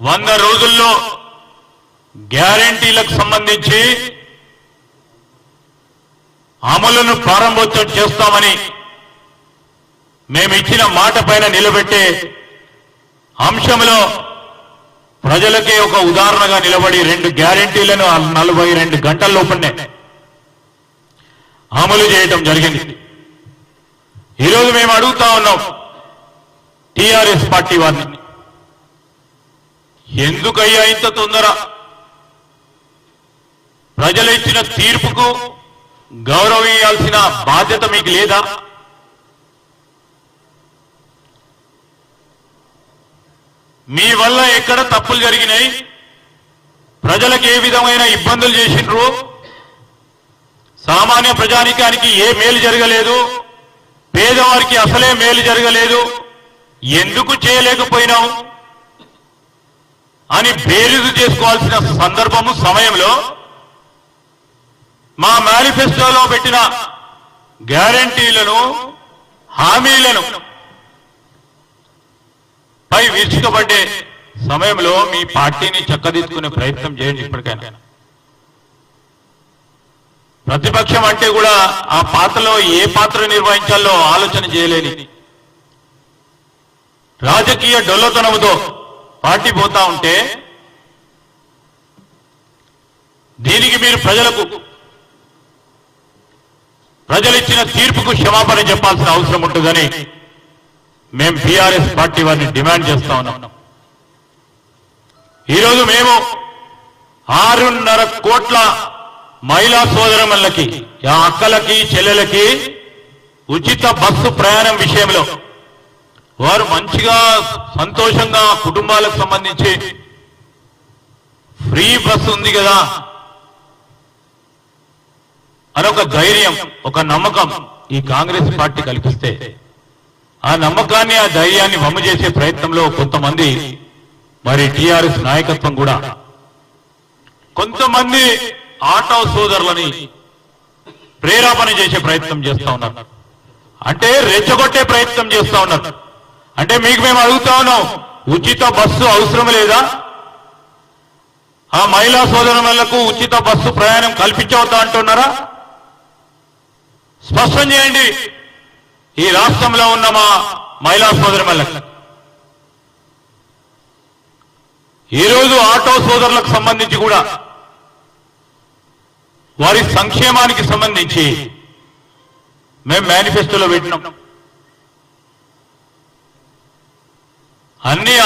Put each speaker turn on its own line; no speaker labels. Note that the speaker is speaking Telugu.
వంద రోజుల్లో గ్యారంటీలకు సంబంధించి అమలును ప్రారంభోత్సవం చేస్తామని మేము ఇచ్చిన మాట పైన నిలబెట్టే అంశంలో ప్రజలకే ఒక ఉదాహరణగా నిలబడి రెండు గ్యారంటీలను నలభై రెండు గంటల లోపలనే అమలు చేయటం జరిగింది. ఈరోజు మేము అడుగుతా ఉన్నాం టీఆర్ఎస్ పార్టీ వారిని. ఎందుకయ్యా ఇంత తొందర? ప్రజలు ఇచ్చిన తీర్పుకు గౌరవం ఇవ్వాల్సిన బాధ్యత మీకు లేదా? మీ వల్ల ఎక్కడ తప్పులు జరిగినాయి? ప్రజలకు ఏ విధమైన ఇబ్బందులు చేసిండ్రు? సామాన్య ప్రజానికానికి ఏ మేలు జరగలేదు? పేదవారికి అసలే మేలు జరగలేదు? ఎందుకు చేయలేకపోయినావు? అని బేరీజు చేసుకోవాల్సిన సందర్భము సమయంలో మా మేనిఫెస్టోలో పెట్టిన గ్యారంటీలను హామీలను పై విరుచుకబడ్డే సమయంలో మీ పార్టీని చక్కదిద్దుకునే ప్రయత్నం చేయండి ఇప్పటికైనా. ప్రతిపక్షం అంటే కూడా ఆ పాత్రలో ఏ పాత్ర నిర్వహించాలో ఆలోచన చేయలేని రాజకీయ డొల్లతనముతో పార్టీ పోతా ఉంటే దీనికి మీరు ప్రజలకు ప్రజలు ఇచ్చిన తీర్పుకు క్షమాపణ చెప్పాల్సిన అవసరం ఉంటుందని మేము టీఆర్ఎస్ పార్టీ వారిని డిమాండ్ చేస్తా ఉన్నాం. ఈరోజు మేము ఆరున్నర కోట్ల మహిళా సోదరమల్లకి ఆ అక్కలకి చెల్లెలకి ఉచిత బస్సు ప్రయాణం విషయంలో వారు మంచిగా సంతోషంగా కుటుంబాలకు సంబంధించి ఫ్రీ బస్ ఉంది కదా. అనొక ధైర్యం ఒక నమ్మకం ఈ కాంగ్రెస్ పార్టీ కల్పిస్తే. ఆ నమ్మకాన్ని ఆ ధైర్యాన్ని వమ్ము చేసే ప్రయత్నంలో కొంతమంది మరి టిఆర్ఎస్ నాయకత్వం కూడా. కొంతమంది ఆటో సోదరులని ప్రేరేపణ చేసే ప్రయత్నం చేస్తా ఉన్నారు. అంటే రెచ్చగొట్టే ప్రయత్నం చేస్తా ఉన్నారు. అంటే మీకు మేము అడుగుతా ఉన్నాం ఉచిత బస్సు అవసరం లేదా? ఆ మహిళా సోదరులకు ఉచిత బస్సు ప్రయాణం కల్పించవద్దా అంటున్నారా? స్పష్టం చేయండి ఈ రాష్ట్రంలో ఉన్న మా మహిళా సోదరులకు. ఈరోజు ఆటో సోదరులకు సంబంధించి కూడా వారి సంక్షేమానికి సంబంధించి మేము మేనిఫెస్టోలో పెట్టినాం. 안내